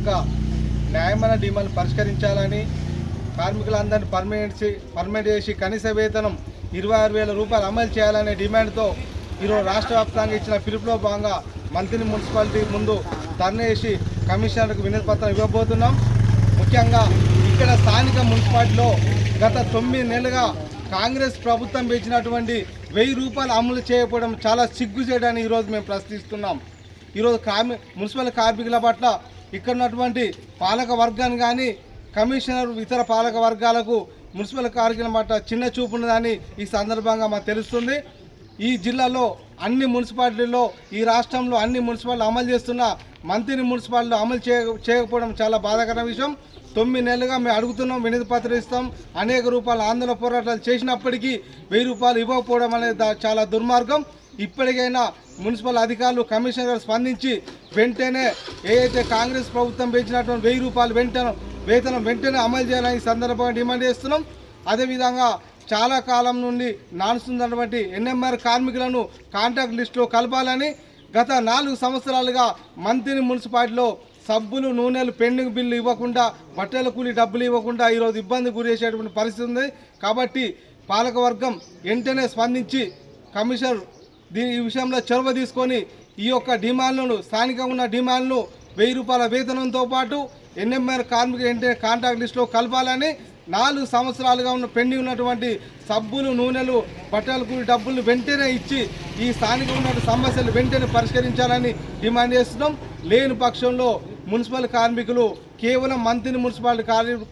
యొక్క న్యాయమైన డిమాండ్ పరిష్కరించాలని కార్మికులందరినీ పర్మనెంట్ చే- పర్మనెంట్ చేసి కనీస వేతనం ఇరవై ఆరు వేల రూపాయలు అమలు చేయాలనే డిమాండ్తో ఈరోజు రాష్ట్ర వ్యాప్తంగా ఇచ్చిన పిలుపులో భాగంగా మంత్రి మున్సిపాలిటీ ముందు ధర్నా చేసి కమిషనర్కు వినతి పత్రం ఇవ్వబోతున్నాం. ముఖ్యంగా ఇక్కడ స్థానిక మున్సిపాలిటీలో గత తొమ్మిది నెలలుగా కాంగ్రెస్ ప్రభుత్వం పెంచినటువంటి వెయ్యి రూపాయలు అమలు చేయకపోవడం చాలా సిగ్గు చేయడాన్ని ఈరోజు మేము ప్రశ్నిస్తున్నాం. ఈరోజు కార్మి మున్సిపల్ కార్మికుల పట్ల ఇక్కడ ఉన్నటువంటి పాలక వర్గాన్ని కానీ కమిషనర్ ఇతర పాలక వర్గాలకు మున్సిపల్ కార్మికుల పట్ల చిన్న చూపు ఉన్నదని ఈ సందర్భంగా మాకు తెలుస్తుంది. ఈ జిల్లాలో అన్ని మున్సిపాలిటీల్లో ఈ రాష్ట్రంలో అన్ని మున్సిపాలిటీలు అమలు చేస్తున్న మంత్రి మున్సిపాలిటీలో అమలు చేయ చేయకపోవడం చాలా బాధాకరమైన విషయం. తొమ్మిది నెలలుగా మేము అడుగుతున్నాం వినతి పత్రం ఇస్తాం. అనేక రూపాయల ఆందోళన పోరాటాలు చేసినప్పటికీ వెయ్యి రూపాయలు ఇవ్వకపోవడం అనేది చాలా దుర్మార్గం. ఇప్పటికైనా మున్సిపల్ అధికారులు కమిషనర్ స్పందించి వెంటనే ఏదైతే కాంగ్రెస్ ప్రభుత్వం పెంచినటువంటి వెయ్యి రూపాయలు వెంటనే వేతనం వెంటనే అమలు చేయాలని సందర్భంగా డిమాండ్ చేస్తున్నాం. అదేవిధంగా చాలా కాలం నుండి నానుస్తున్నటువంటి ఎన్ఎంఆర్ కార్మికులను కాంట్రాక్ట్ లిస్టులో కలపాలని గత నాలుగు సంవత్సరాలుగా మంత్రి మున్సిపాలిటీలో సబ్బులు నూనెలు పెండింగ్ బిల్లు ఇవ్వకుండా బట్టల కూలి డబ్బులు ఇవ్వకుండా ఈరోజు ఇబ్బంది గురి పరిస్థితి ఉంది. కాబట్టి పాలకవర్గం వెంటనే స్పందించి కమిషనర్ దీని ఈ విషయంలో చొరవ తీసుకొని ఈ యొక్క డిమాండ్లను స్థానికంగా ఉన్న డిమాండ్ను వెయ్యి రూపాయల వేతనంతో పాటు ఎన్ఎంఆర్ కార్మికులు వెంటనే కాంట్రాక్ట్ లిస్టులో కలపాలని నాలుగు సంవత్సరాలుగా ఉన్న పెండింగ్ ఉన్నటువంటి సబ్బులు నూనెలు బట్టల కూలి డబ్బులు వెంటనే ఇచ్చి ఈ స్థానికంగా ఉన్న సమస్యలు వెంటనే పరిష్కరించాలని డిమాండ్ చేస్తున్నాం. లేని పక్షంలో మున్సిపల్ కార్మికులు కేవలం మంత్రి మున్సిపాలిటీ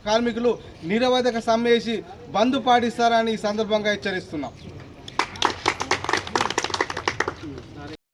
కార్మికులు నిరవధిక సమ్మె చేసి బంద్ పాటిస్తారని ఈ సందర్భంగా హెచ్చరిస్తున్నాం. aqui.